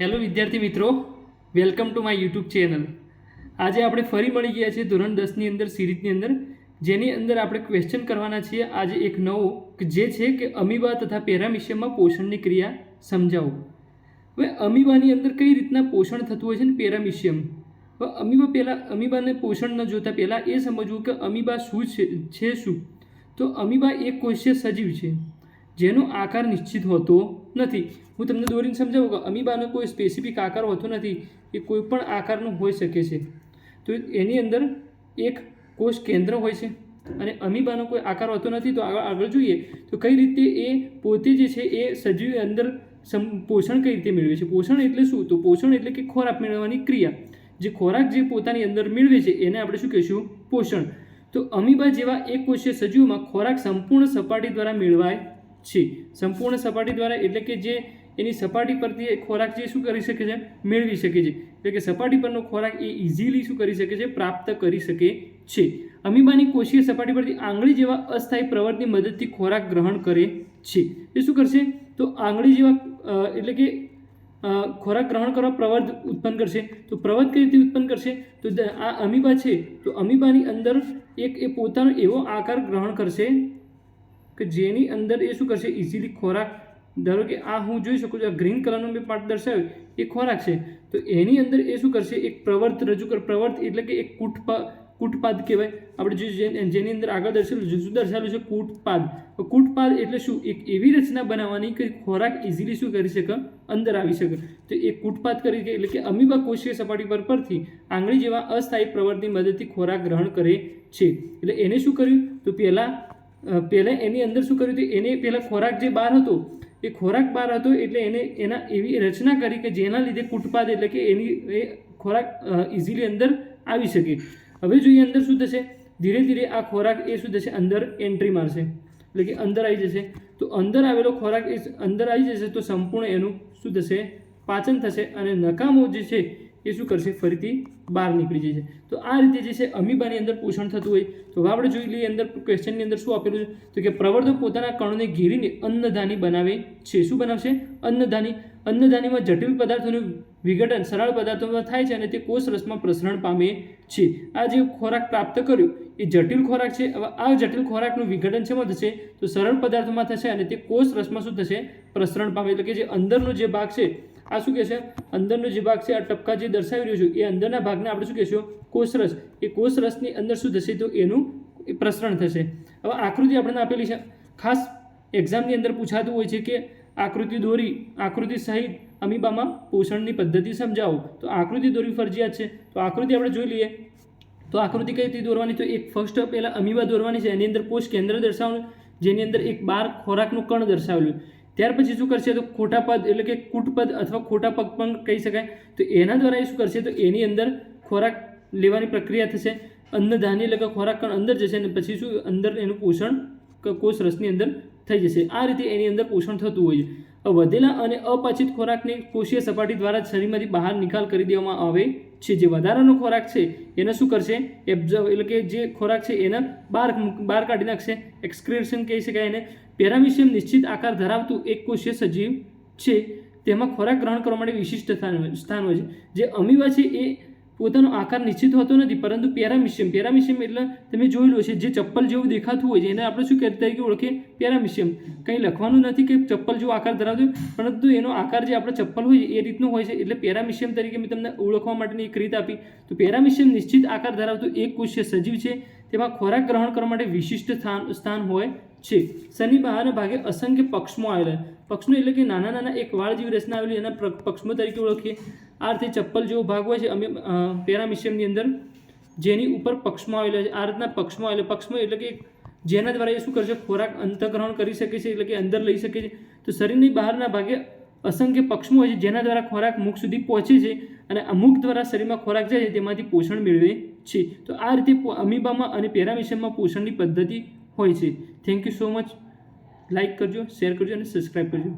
Hello વિદ્યાર્થી મિત્રો. Welcome to my YouTube channel આજે આપણે ફરી મળી ગયા છીએ ધોરણ દસની અંદર, સિરીઝની અંદર, જેની અંદર આપણે ક્વેશ્ચન કરવાના છીએ. આજે એક નવો કે જે છે કે અમીબા તથા પેરામિશિયમમાં પોષણની ક્રિયા સમજાવો. હવે અમીબાની અંદર કઈ રીતના પોષણ થતું હોય છે ને પેરામિશિયમ હવે અમીબા પહેલાં અમીબાને પોષણ ન જોતા પહેલાં એ સમજવું કે અમીબા શું છે શું? તો અમીબા એક કોષીય સજીવ છે. જેનો આકાર નિશ્ચિત હોતો નથી. હું તમને દોરીને સમજાવું કે અમીબાનો કોઈ સ્પેસિફિક આકાર હોતો નથી એ કોઈ પણ આકારનો હોઈ શકે છે. તો એની અંદર એક કોષ કેન્દ્ર હોય છે અને અમીબાનો કોઈ આકાર હોતો નથી. તો આગળ આગળ જોઈએ તો કઈ રીતે એ પોતે જે છે એ સજીવ અંદર સમ, પોષણ કઈ રીતે મેળવે છે? પોષણ એટલે શું? તો પોષણ એટલે કે ખોરાક મેળવવાની ક્રિયા. જે ખોરાક જે પોતાની અંદર મેળવે છે એને આપણે શું કહીશું? પોષણ. તો અમીબા જેવા એક કોષીય સજીવમાં ખોરાક સંપૂર્ણ સપાટી દ્વારા મેળવાય છે. સંપૂર્ણ સપાટી દ્વારા એટલે કે જે એની સપાટી પરથી એ ખોરાક જે શું કરી શકે છે? મેળવી શકે છે. એટલે કે સપાટી પરનો ખોરાક એ ઇઝીલી શું કરી શકે છે? પ્રાપ્ત કરી શકે છે. અમીબાની કોષીય સપાટી પરથી આંગળી જેવા અસ્થાયી પ્રવર્તની મદદથી ખોરાક ગ્રહણ કરે છે. એ શું કરશે? તો આંગળી જેવા એટલે કે ખોરાક ગ્રહણ કરવા પ્રવર્ત ઉત્પન્ન કરશે. તો પ્રવર્ત કઈ રીતે ઉત્પન્ન કરશે? તો આ અમીબા છે. તો અમીબાની અંદર એક એ પોતાનો એવો આકાર ગ્રહણ કરશે કે જેની અંદર એ શું કરશે? ઇઝીલી ખોરાક, ધારો કે આ હું જોઈ શકું છું, આ ગ્રીન કલરનો મેં પાર્ટ દર્શાવ્યો, એ ખોરાક છે. તો એની અંદર એ શું કરશે? એક પ્રવર્ત રજૂ કર, પ્રવર્ત એટલે કે એક કૂટપા, કૂટપાદ કહેવાય. આપણે જે જેની અંદર આગળ દર્શાવેલું શું દર્શાવેલું છે? કૂટપાદ. કૂટપાદ એટલે શું? એક એવી રચના બનાવવાની કે ખોરાક ઇઝીલી શું કરી શકે? અંદર આવી શકે. તો એ કૂટપાદ કરી એટલે કે અમીબા કોષીય સપાટી પર, પરથી આંગળી જેવા અસ્થાયી પ્રવર્તની મદદથી ખોરાક ગ્રહણ કરે છે. એટલે એને શું કર્યું? તો પહેલાં પહેલાં એની અંદર શું કર્યું હતું? એને પહેલાં ખોરાક જે બહાર હતો, એ ખોરાક બહાર હતો એટલે એને એના એવી રચના કરી કે જેના લીધે કૂટપાદ એટલે કે એની એ ખોરાક ઇઝીલી અંદર આવી શકે. હવે જોઈએ અંદર શું થશે? ધીરે ધીરે આ ખોરાક એ શું થશે? અંદર એન્ટ્રી મારશે. એટલે કે અંદર આવી જશે. તો અંદર આવેલો ખોરાક એ અંદર આવી જશે તો સંપૂર્ણ એનું શું થશે? પાચન થશે અને નકામો જે છે એ શું કરશે? ફરીથી બહાર નીકળી જશે. તો આ રીતે જે છે અમીબાની અંદર પોષણ થતું હોય. તો આપણે જોઈ લઈએ અંદર ક્વેશ્ચનની અંદર શું આપેલું છે? તો કે પ્રવર્ધક પોતાના કણોને ઘેરીને અન્નધાની બનાવે છે. શું બનાવશે? અન્નધાની. અન્નધાનીમાં જટિલ પદાર્થોનું વિઘટન સરળ પદાર્થોમાં થાય છે અને તે કોષ રસમાં પ્રસરણ પામે છે. આ જે ખોરાક પ્રાપ્ત કર્યો, એ જટિલ ખોરાક છે. આ જટિલ ખોરાકનું વિઘટન શેમાં થશે? તો સરળ પદાર્થોમાં થશે અને તે કોષ રસમાં શું થશે? પ્રસરણ પામે. એટલે કે જે અંદરનો જે ભાગ છે આ શું કહે છે? અંદરનો જે ભાગ છે, આ ટપકા જે દર્શાવી રહ્યો છું, એ અંદરના ભાગને આપણે શું કહેશું? કોષરસ. એ કોષરસની અંદર શું થશે? તો એનું પ્રસરણ થશે. હવે આકૃતિ આપણને આપેલી છે. ખાસ એક્ઝામની અંદર પૂછાતું હોય છે કે આકૃતિ દોરી, આકૃતિ સહિત અમીબામાં પોષણની પદ્ધતિ સમજાવો. તો આકૃતિ દોરવી ફરજિયાત છે. તો આકૃતિ આપણે જોઈ લઈએ. તો આકૃતિ કઈ રીતે દોરવાની? તો એક ફર્સ્ટ પહેલાં અમીબા દોરવાની છે. એની અંદર કોષ કેન્દ્ર દર્શાવવાનું. જેની અંદર એક બાર ખોરાકનું કણ દર્શાવેલું. ત્યાર પછી શું કરશે તો ખોટા પદ એટલે કે કૂટપદ અથવા ખોટા પગ પણ કહી શકાય. તો એના દ્વારા એ શું કરશે તો એની અંદર ખોરાક લેવાની પ્રક્રિયા થશે. અન્નધાન્ય એટલે કે ખોરાક કણ અંદર જશે અને પછી શું અંદર એનું પોષણ કોષ રસની અંદર થઈ જશે. આ રીતે એની અંદર પોષણ થતું હોય છે. વધેલા અને અપાચિત ખોરાકને કોષીય સપાટી દ્વારા શરીરમાંથી બહાર નિકાલ કરી દેવામાં આવે છે. જે વધારાનો ખોરાક છે, એને શું કરશે? એબ્ઝર્વ એટલે કે જે ખોરાક છે, એને બહાર બહાર કાઢી નાખશે. એક્સક્રેશન કહી શકાય એને. પેરામિશિયમ નિશ્ચિત આકાર ધરાવતું એક કોષીય સજીવ છે. તેમાં ખોરાક ગ્રહણ કરવા માટે વિશિષ્ટ સ્થાન હોય છે. જે અમીબા છે, એ પોતાનો આકાર નિશ્ચિત હોતો નથી, પરંતુ પેરામિશિયમ પેરામિશિયમ એટલે તમે જોયેલું હશે જે ચપ્પલ જેવું દેખાતું હોય છે, એને આપણે શું તરીકે ઓળખીએ પેરામિશિયમ કંઈ લખવાનું નથી કે ચપ્પલ જેવો આકાર ધરાવતો પરંતુ એનો આકાર જે આપણે ચપ્પલ હોય છે, એ રીતનો હોય છે, એટલે પેરામિશિયમ તરીકે મેં તમને ઓળખવા માટેની એક રીત આપી. તો પેરામિશિયમ નિશ્ચિત આકાર ધરાવતું એક કોષીય સજીવ છે, તેમાં ખોરાક ગ્રહણ કરવા માટે વિશિષ્ટ સ્થાન સ્થાન હોય છે. શનિ બહારના ભાગે અસંખ્ય પક્ષમો આવેલા પક્ષમો એટલે કે નાના નાના એક વાળ જેવી રચના આવેલી એના પક્ષમો તરીકે ઓળખીએ. આ રીતે ચપ્પલ જેવો ભાગ હોય છે. અમે પેરામિશિયમની અંદર જેની ઉપર પક્ષમો આવેલા છે. આ રીતના પક્ષમો આવેલા પક્ષમો એટલે કે જેના દ્વારા એ શું કરશે ખોરાક અંતગ્રહણ કરી શકે છે એટલે કે અંદર લઈ શકે છે. તો શરીરની બહારના ભાગે અસંખ્ય પક્ષમો હોય છે જેના દ્વારા ખોરાક મુખ સુધી પહોંચે છે અને અમુક દ્વારા શરીરમાં ખોરાક જાય છે. તેમાંથી પોષણ મેળવે છે. તો આ રીતે અમીબામાં અને પેરામિશિયમમાં પોષણની પદ્ધતિ હોય છે. Thank you so much like કરજો શેર કરજો અને સબસ્ક્રાઈબ કરજો.